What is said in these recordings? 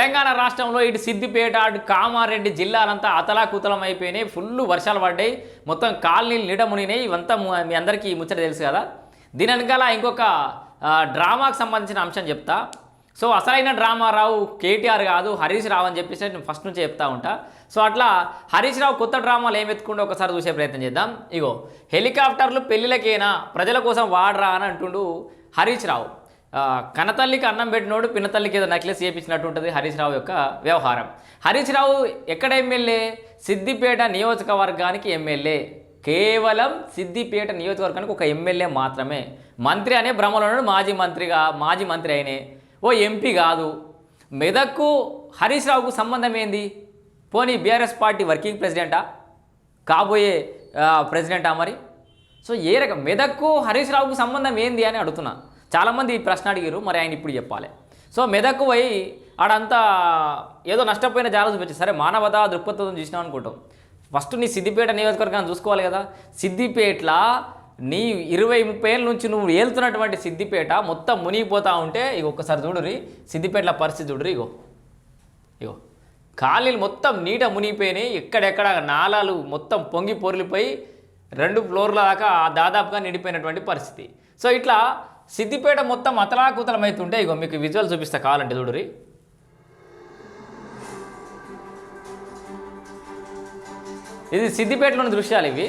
తెలంగాణ రాష్ట్రంలో ఇటు సిద్దిపేట అటు కామారెడ్డి జిల్లాలంతా అతలాకుతలం అయిపోయినాయి. ఫుల్ వర్షాలు పడ్డాయి. మొత్తం కాలనీలు నీడ మునిగినాయి ఇవంతా మీ అందరికీ ముచ్చట తెలుసు కదా. దీని వెనకాల ఇంకొక డ్రామాకు సంబంధించిన అంశం చెప్తా. సో అసలైన డ్రామా రావు కేటీఆర్ కాదు హరీష్ రావు అని చెప్పేసి నేను ఫస్ట్ నుంచే చెప్తా ఉంటా. సో అట్లా హరీష్ రావు కొత్త డ్రామాలు ఏం ఎత్తుకుంటూ ఒకసారి చూసే ప్రయత్నం చేద్దాం. ఇగో హెలికాప్టర్లు పెళ్ళిళ్ళకేనా? ప్రజల కోసం వాడరా అని అంటుండు హరీష్ రావు. కనతల్లికి అన్నం పెట్టినోడు పినతల్లికి ఏదో నెక్లెస్ చేయించినట్టు ఉంటుంది హరీష్ రావు యొక్క వ్యవహారం. హరీష్ రావు ఎక్కడ ఎమ్మెల్యే? సిద్దిపేట నియోజకవర్గానికి ఎమ్మెల్యే. కేవలం సిద్దిపేట నియోజకవర్గానికి ఒక ఎమ్మెల్యే మాత్రమే. మంత్రి అనే భ్రమలో ఉన్నాడు మాజీ మంత్రిగా మాజీ మంత్రి అయినే. ఓ ఎంపీ కాదు. మెదక్కు హరీష్ రావుకు సంబంధం ఏంది? పోనీ బీఆర్ఎస్ పార్టీ వర్కింగ్ ప్రెసిడెంటా? కాబోయే ప్రెసిడెంటా మరి? సో ఏ రకం మెదక్కు హరీష్ రావుకు సంబంధం ఏంది అని అడుగుతున్నా. చాలామంది ఈ ప్రశ్న అడిగారు మరి ఆయన ఇప్పుడు చెప్పాలి. సో మెదక్కు పోయి ఆడంతా ఏదో నష్టపోయిన జాగ్రత్త చూపించి సరే మానవత దృక్పథం చూసినాం అనుకుంటాం. ఫస్ట్ నీ సిద్దిపేట నియోజకవర్గాన్ని చూసుకోవాలి కదా. సిద్దిపేటలో నీ ఇరవై ముప్పై ఏళ్ళ నుంచి నువ్వు ఏలుతున్నటువంటి సిద్దిపేట మొత్తం మునిగిపోతా ఉంటే ఇక ఒక్కసారి చూడురి సిద్దిపేటల పరిస్థితి చూడురి ఇగో. ఇగో. ఖాళీలు మొత్తం నీట మునిగిపోయినాయి. ఎక్కడెక్కడ నాలాలు మొత్తం పొంగి పొరిలిపోయి రెండు ఫ్లోర్ల దాకా దాదాపుగా నిండిపోయినటువంటి పరిస్థితి. సో ఇట్లా సిద్దిపేట మొత్తం అతలాకుతలమైతుంటే ఇగో మీకు విజువల్ చూపిస్తా కావాలంటే చూడురి ఇది సిద్దిపేటలోని దృశ్యాలు ఇవి.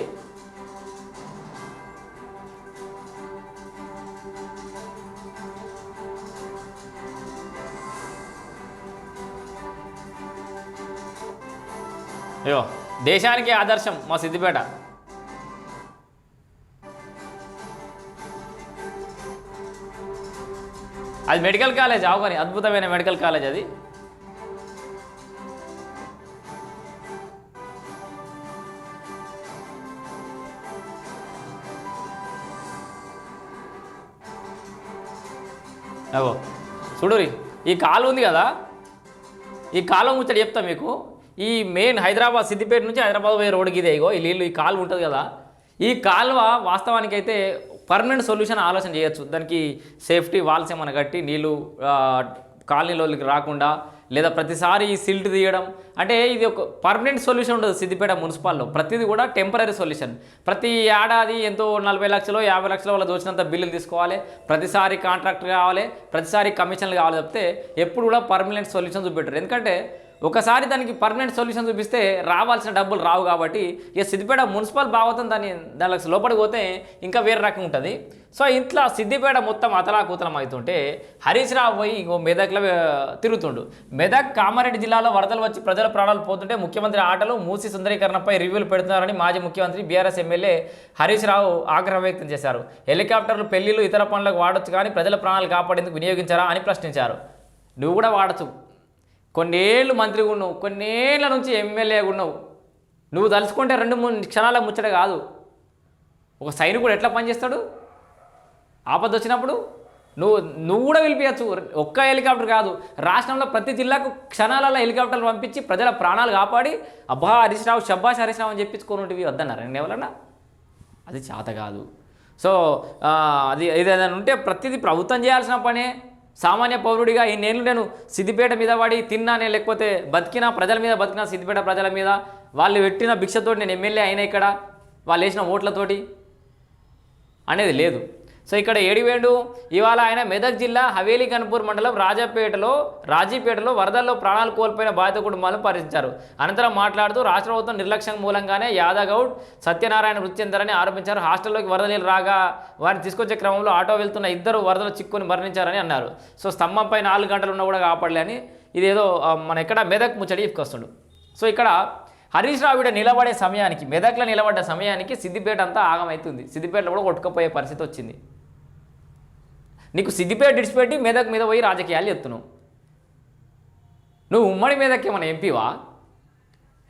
అయ్యో దేశానికి ఆదర్శం మా సిద్దిపేట. అది మెడికల్ కాలేజ్ అవగాని అద్భుతమైన మెడికల్ కాలేజ్ అది. అవో చూడురి ఈ కాలు ఉంది కదా? ఈ కాలువ ముచ్చట చెప్తా మీకు. ఈ మెయిన్ హైదరాబాద్ సిద్దిపేట నుంచి హైదరాబాద్ పోయే రోడ్డుకి ఇదే ఇగో ఈ నీళ్ళు ఈ కాలువ ఉంటుంది కదా? ఈ కాలువ వాస్తవానికి అయితే పర్మనెంట్ సొల్యూషన్ ఆలోచన చేయొచ్చు. దానికి సేఫ్టీ వాల్స్ ఏమైనా కట్టి నీళ్ళు కాలనీలోకి రాకుండా లేదా ప్రతిసారి ఈ సిల్ట్ తీయడం. అంటే ఇది ఒక పర్మనెంట్ సొల్యూషన్ ఉండదు సిద్దిపేట మున్సిపాల్లో. ప్రతిది కూడా టెంపరీ సొల్యూషన్. ప్రతి ఏడాది ఎంతో నలభై లక్షలు యాభై లక్షల వాళ్ళ దోచినంత బిల్లులు తీసుకోవాలి. ప్రతిసారి కాంట్రాక్ట్ కావాలి. ప్రతిసారి కమిషన్లు కావాలి తప్పితే ఎప్పుడు కూడా పర్మనెంట్ సొల్యూషన్ చూపెట్టారు. ఎందుకంటే ఒకసారి దానికి పర్మనెంట్ సొల్యూషన్ చూపిస్తే రావాల్సిన డబ్బులు రావు కాబట్టి ఇక సిద్దిపేట మున్సిపల్ భాగవతం దాన్ని దానికి లోపలికి పోతే ఇంకా వేరే రకం ఉంటుంది. సో ఇంట్లో సిద్దిపేట మొత్తం అతలాకుతలం అవుతుంటే హరీష్ రావు పోయి ఇంకో మెదక్లో తిరుగుతుండు. మెదక్ కామారెడ్డి జిల్లాలో వరదలు వచ్చి ప్రజల ప్రాణాలు పోతుంటే ముఖ్యమంత్రి ఆటలు మూసి సుందరీకరణపై రివ్యూలు పెడుతున్నారని మాజీ ముఖ్యమంత్రి బీఆర్ఎస్ ఎమ్మెల్యే హరీష్ రావు ఆగ్రహం వ్యక్తం చేశారు. హెలికాప్టర్లు పెళ్ళిళ్ళు ఇతర పనులకు వాడొచ్చు కానీ ప్రజల ప్రాణాలు కాపాడేందుకు వినియోగించారా అని ప్రశ్నించారు. నువ్వు కూడా వాడచ్చు. కొన్నేళ్ళు మంత్రిగా ఉన్నావు కొన్నేళ్ళ నుంచి ఎమ్మెల్యేగా ఉన్నావు. నువ్వు తలుచుకుంటే రెండు మూడు క్షణాల ముచ్చట కాదు. ఒక సైనికుడు ఎట్లా పనిచేస్తాడు? ఆపద వచ్చినప్పుడు నువ్వు నువ్వు కూడా పిలిపించచ్చు ఒక్క హెలికాప్టర్ కాదు. రాష్ట్రంలో ప్రతి జిల్లాకు క్షణాలలో హెలికాప్టర్లు పంపించి ప్రజల ప్రాణాలు కాపాడి అబ్బా హరీష్ రావు షబ్బాష్ హరీశ్రావు అని చెప్పించుకొని వద్దన్నారు. నేను ఎవరన్నా? అది చేత కాదు. సో అది ఏదైనా ఉంటే ప్రతిదీ ప్రభుత్వం చేయాల్సిన పనే. సామాన్య పౌరుడిగా ఈ నేను నేను సిద్దిపేట మీద పడి తిన్నానే లేకపోతే బతికినా ప్రజల మీద బతికినా సిద్దిపేట ప్రజల మీద వాళ్ళు పెట్టిన భిక్షతోటి నేను ఎమ్మెల్యే అయినా ఇక్కడ వాళ్ళు వేసిన ఓట్లతోటి అనేది లేదు. సో ఇక్కడ ఏడివేండు? ఇవాళ ఆయన మెదక్ జిల్లా హవేలీ కన్పూర్ మండలం రాజాపేటలో రాజీపేటలో వరదల్లో ప్రాణాలు కోల్పోయిన బాధిత కుటుంబాలను పరిశీలించారు. అనంతరం మాట్లాడుతూ రాష్ట్ర ప్రభుత్వం నిర్లక్ష్యం మూలంగానే యాదగౌడ్ సత్యనారాయణ మృతి చెందారని ఆరోపించారు. హాస్టల్లోకి వరద నీళ్ళు రాగా వారిని తీసుకొచ్చే క్రమంలో ఆటో వెళ్తున్న ఇద్దరు వరదలు చిక్కుని మరణించారని అన్నారు. సో స్తంభంపై నాలుగు గంటలు ఉన్నా కూడా కాపాడలే అని ఇదేదో మన ఎక్కడ మెదక్ ముచ్చడి చెప్పుకొస్తుండు. సో ఇక్కడ హరీష్ రావు ఈడ నిలబడే సమయానికి మెదక్లో నిలబడ్డ సమయానికి సిద్దిపేట అంతా ఆగమవుతుంది సిద్దిపేటలో కూడా కొట్టుకుపోయే పరిస్థితి వచ్చింది. నీకు సిద్దిపేట విడిచిపెట్టి మెదక్ మీద పోయి రాజకీయాలు ఎత్తును నువ్వు ఉమ్మడి మీదకి ఏమైనా ఎంపీవా?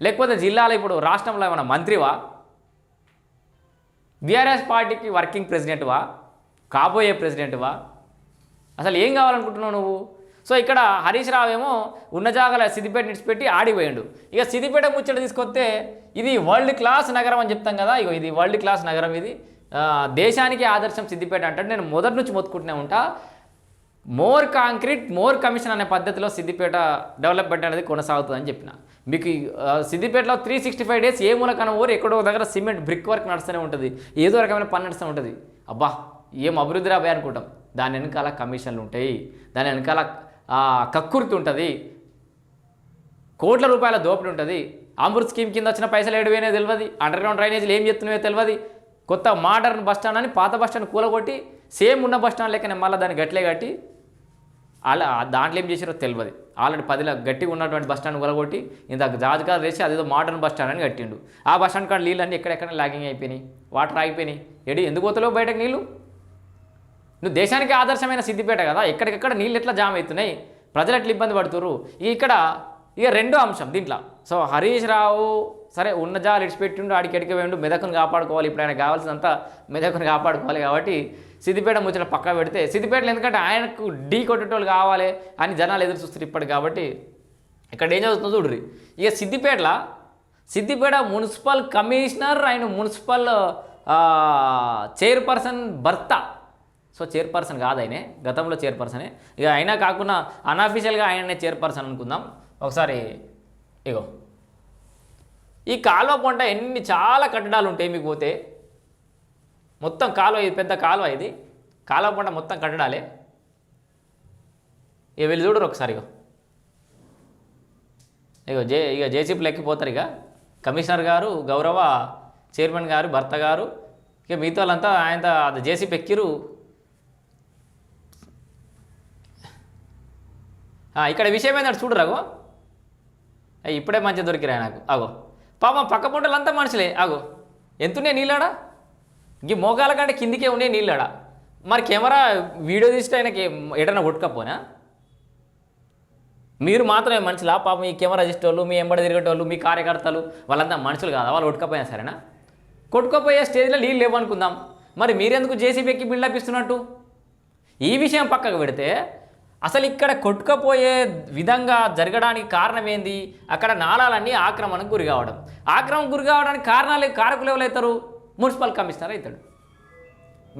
లేకపోతే జిల్లాలో ఇప్పుడు రాష్ట్రంలో ఏమైనా మంత్రివా? బీఆర్ఎస్ పార్టీకి వర్కింగ్ ప్రెసిడెంట్వా? కాబోయే ప్రెసిడెంట్వా? అసలు ఏం కావాలనుకుంటున్నావు నువ్వు? సో ఇక్కడ హరీష్ రావు ఏమో ఉన్న జాగాల సిద్దిపేట నిడిచిపెట్టి ఆడిపోయాడు. ఇక సిద్దిపేట ముచ్చట తీసుకొస్తే ఇది వరల్డ్ క్లాస్ నగరం అని చెప్తాం కదా ఇక ఇది వరల్డ్ క్లాస్ నగరం ఇది. దేశానికి ఆదర్శం సిద్దిపేట అంటే నేను మొదటి నుంచి మొత్తుకుంటూనే ఉంటా. మోర్ కాంక్రీట్ మోర్ కమిషన్ అనే పద్ధతిలో సిద్దిపేట డెవలప్మెంట్ అనేది కొనసాగుతుందని చెప్పిన. మీకు సిద్దిపేటలో త్రీ సిక్స్టీ ఫైవ్ డేస్ ఏ మూలకన ఊరు ఎక్కడో దగ్గర సిమెంట్ బ్రిక్ వర్క్ నడుస్తూనే ఉంటుంది. ఏదో రకమైన పని నడుస్తూ ఉంటుంది. అబ్బా ఏం అభివృద్ధి రాబోయే అనుకుంటాం. దాని వెనకాల కమిషన్లు ఉంటాయి. దాని వెనకాల కక్కుర్తి ఉంటుంది. కోట్ల రూపాయల దోపిడీ ఉంటుంది. అమృత్ స్కీమ్ కింద వచ్చిన పైసలు ఏడువేనే తెలియదు అండర్గ్రౌండ్ డ్రైనేజీలు ఏం చెప్తున్నాయో తెలియదు కొత్త మోడర్న్ బస్ స్టాండ్ అని పాత బస్ స్టాండ్ కూలగొట్టి సేమ్ ఉన్న బస్ స్టాండ్ లెక్కనే మళ్ళీ దాన్ని గట్లే కట్టి అలా దాంట్లో ఏం చేసారో తెలియదు ఆల్రెడీ పదిలో గట్టిగా ఉన్నటువంటి బస్ స్టాండ్ కూలగొట్టి ఇంత జాజకాలు వేసి అదేదో మోడర్న్ బస్ స్టాండ్ అని కట్టిండు. ఆ బస్ స్టాండ్ కాడ నీళ్ళు అన్నీ ఎక్కడెక్కడ లాగింగ్ అయిపోయినాయి? వాటర్ ఆగిపోయినాయి. ఎడి ఎందుకు పోతలేవు బయటకు నీళ్ళు? నువ్వు దేశానికి ఆదర్శమైన సిద్దిపేట కదా ఎక్కడికెక్కడ నీళ్ళు ఎట్లా జామ్ అవుతున్నాయి? ప్రజలు ఎట్లా ఇబ్బంది పడుతుర్రు? ఇక్కడ ఇక రెండో అంశం దీంట్లో. సో హరీష్ రావు సరే ఉన్న జాలు ఇడిచిపెట్టిండు ఆడికి ఎడికి వేయండు మెదకుని కాపాడుకోవాలి ఇప్పుడు ఆయన కావాల్సినంతా మెదకుని కాపాడుకోవాలి కాబట్టి సిద్దిపేట ముచ్చట పక్క పెడితే సిద్దిపేటలో ఎందుకంటే ఆయనకు ఢీ కొట్టేటోళ్ళు కావాలి అని జనాలు ఎదురు చూస్తారు ఇప్పటి కాబట్టి ఇక్కడ ఏం చదువుతుందో చూడ్రి ఇక సిద్దిపేటలో సిద్దిపేట మున్సిపల్ కమిషనర్ ఆయన మున్సిపల్ చైర్పర్సన్ భర్త సో చైర్పర్సన్ కాదు ఆయనే గతంలో చైర్పర్సనే. ఇక అయినా కాకుండా అన్అఫీషియల్గా ఆయననే చైర్పర్సన్ అనుకుందాం. ఒకసారి ఇగో. ఈ కాలువ పంట ఎన్ని చాలా కట్టడాలు ఉంటాయి మీకు పోతే. మొత్తం కాలువ ఇది పెద్ద కాలువ ఇది. కాలువ పంట మొత్తం కట్టడాలే. ఇక వెళ్ళి చూడరు ఒకసారి ఇగో. ఇగో జే ఇక జేసీపీలు ఎక్కిపోతారు ఇక. కమిషనర్ గారు గౌరవ చైర్మన్ గారు భర్త గారు. ఇక మిగతా వాళ్ళంతా ఆయన అది జేసీపీ ఎక్కిరు ఇక్కడ విషయం ఏంటంటే చూడు అగో ఇప్పుడే మంచి దొరికిరా నాకు. అగో పాపం పక్క పుట్టలంతా మనుషులే. అగో ఎంతున్నాయి నీళ్ళాడా? ఈ మోకాల కంటే కిందికే ఉన్నాయి నీళ్ళాడా. మరి కెమెరా వీడియో తీస్తే ఆయనకి ఎటన్నా కొట్టుకపోనా? మీరు మాత్రమే మనుషులా? పాపం ఈ కెమెరా తీసేటోళ్ళు మీ ఎంబడి తిరిగేటోళ్ళు మీ కార్యకర్తలు వాళ్ళంతా మనుషులు కాదా? వాళ్ళు కొట్టుకపోయినా సరేనా? కొట్టుకపోయే స్టేజ్లో నీళ్ళు లేవు అనుకుందాం మరి మీరెందుకు జేసీబీకి బిల్డప్ ఇస్తున్నట్టు? ఈ విషయం పక్కకు పెడితే అసలు ఇక్కడ కొట్టుకపోయే విధంగా జరగడానికి కారణం ఏంది? అక్కడ నాళాలన్నీ ఆక్రమణకు గురి కావడం. ఆక్రమణకు గురి కావడానికి కారణాలు కారకులు ఎవరైతారు అవుతారు? మున్సిపల్ కమిషనర్ అవుతాడు.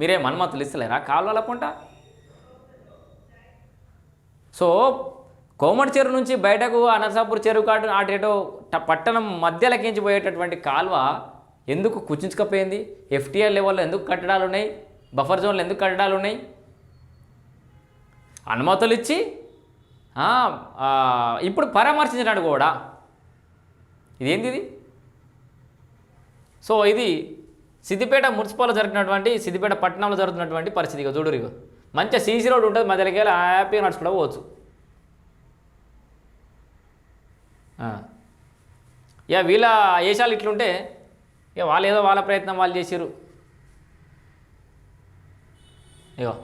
మీరే మన్మతులు ఇస్తలేరా? కాలువల పుంట సో కోమటి చెరువు నుంచి బయటకు అనర్సాపూర్ చెరువు కాటు అటేటో పట్టణం మధ్యలోకించి పోయేటటువంటి కాలువ ఎందుకు కుచించుకపోయింది? ఎఫ్టీఆర్ లెవెల్లో ఎందుకు కట్టడాలు ఉన్నాయి? బఫర్ జోన్లు ఎందుకు కట్టడాలు ఉన్నాయి? అనుమతులు ఇచ్చి ఇప్పుడు పరామర్శించినాడు కూడా. ఇదేంది ఇది? సో ఇది సిద్దిపేట మున్సిపాల్లో జరిగినటువంటి సిద్దిపేట పట్టణంలో జరుగుతున్నటువంటి పరిస్థితి ఇక చూడు ఇగో. మంచిగా సీసీ రోడ్ ఉంటుంది మధ్యలోకి వెళ్ళి హ్యాపీగా నడుచుకుంటూ పోవచ్చు. ఇక వీళ్ళ ఏషాలు ఇట్లుంటే ఇక వాళ్ళు ఏదో వాళ్ళ ప్రయత్నం వాళ్ళు చేసారు ఇగో.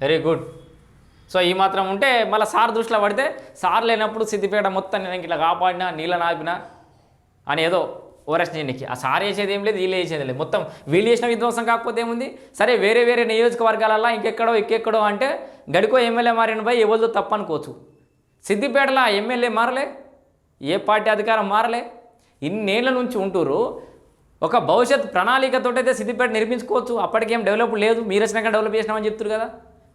వెరీ గుడ్ సో ఈ మాత్రం ఉంటే మళ్ళీ సార్ దృష్టిలో పడితే సార్ లేనప్పుడు సిద్దిపేట మొత్తం నేను ఇట్లా కాపాడినా నీళ్ళ నాపినా అని ఏదో ఓరెస్ట్ నేనికి ఆ సార్ చేసేది ఏం లేదు వీళ్ళు చేసేది లేదు. మొత్తం వీళ్ళు చేసిన విధ్వంసం కాకపోతే ఏముంది? సరే వేరే వేరే నియోజకవర్గాలలో ఇంకెక్కడో ఇంకెక్కడో అంటే గడికో ఎమ్మెల్యే మారిన పోయి ఎవరిదో తప్పనుకోవచ్చు. సిద్దిపేటలో ఎమ్మెల్యే మారలే? ఏ పార్టీ అధికారం మారలే? ఇన్నేళ్ళ నుంచి ఉంటూరు ఒక భవిష్యత్ ప్రణాళికతో అయితే సిద్దిపేట నిర్మించుకోవచ్చు. అప్పటికేం డెవలప్ లేదు. మీరు వచ్చినాక డెవలప్ చేసినామని చెప్తారు కదా.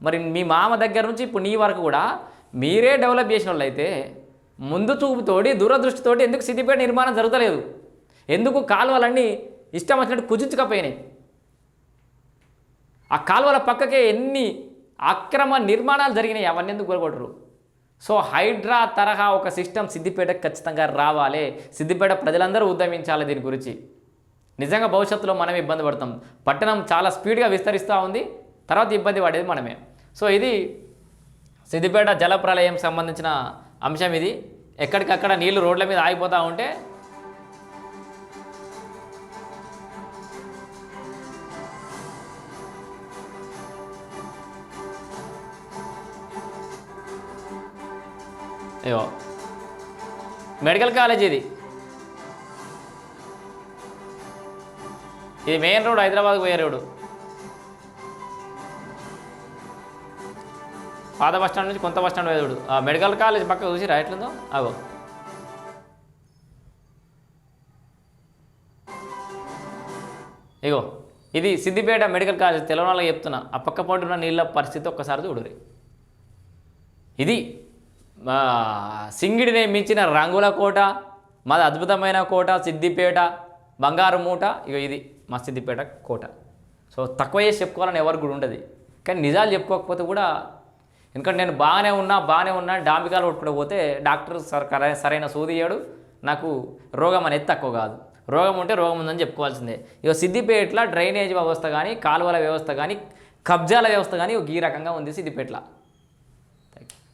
మరి మీ మామ దగ్గర నుంచి ఇప్పుడు నీ వరకు కూడా మీరే డెవలప్ చేసిన వాళ్ళు అయితే ముందు చూపుతోటి దూరదృష్టితోటి ఎందుకు సిద్దిపేట నిర్మాణం జరగలేదు ఎందుకు కాలువలన్నీ ఇష్టం వచ్చినట్టు కుచించుకపోయినాయి ఆ కాలువల పక్కకే ఎన్ని అక్రమ నిర్మాణాలు జరిగినాయి అవన్నీ ఎందుకు కూరగొట్టరు సో హైడ్రా తరహా ఒక సిస్టమ్ సిద్దిపేటకు ఖచ్చితంగా రావాలి. సిద్దిపేట ప్రజలందరూ ఉద్యమించాలి దీని గురించి. నిజంగా భవిష్యత్తులో మనం ఇబ్బంది పడతాం. పట్టణం చాలా స్పీడ్గా విస్తరిస్తూ ఉంది. తర్వాత ఇబ్బంది పడేది మనమే. సో ఇది సిద్దిపేట జల ప్రళయం సంబంధించిన అంశం ఇది. ఎక్కడికక్కడ నీళ్ళు రోడ్ల మీద ఆగిపోతూ ఉంటే అయ్యో. మెడికల్ కాలేజ్ ఇది. ఇది మెయిన్ రోడ్ హైదరాబాద్కి పోయే రోడ్డు పాత బస్ స్టాండ్ నుంచి కొంత బస్ స్టాండ్ పోయే రోడ్డు ఆ మెడికల్ కాలేజ్ పక్క చూసి ఎట్లుందో? అగో. ఇగో ఇది సిద్దిపేట మెడికల్ కాలేజ్ తెలంగాణలో చెప్తున్నా. ఆ పక్క పొంటి ఉన్న నీళ్ళ పరిస్థితి ఒక్కసారి చూడరు ఇది సింగిడిని మించిన రంగుల కోట మాది అద్భుతమైన కోట సిద్దిపేట బంగారు మూట ఇక ఇది. మా సిద్దిపేట కోట. సో తక్కువ చేసి చెప్పుకోవాలని ఎవరు కూడా ఉండదు. కానీ నిజాలు చెప్పుకోకపోతే కూడా ఎందుకంటే నేను బాగానే ఉన్నా బాగానే ఉన్నా డాంబికాలు కొట్టుకోకపోతే పోతే డాక్టర్ సర్ సరైన సూది నాకు రోగం అనేది తక్కువ కాదు. రోగం ఉంటే రోగం ఉందని చెప్పుకోవాల్సిందే. ఇక సిద్దిపేటలో డ్రైనేజ్ వ్యవస్థ కానీ కాలువల వ్యవస్థ కానీ కబ్జాల వ్యవస్థ కానీ ఒక ఈ రకంగా ఉంది సిద్దిపేటలో.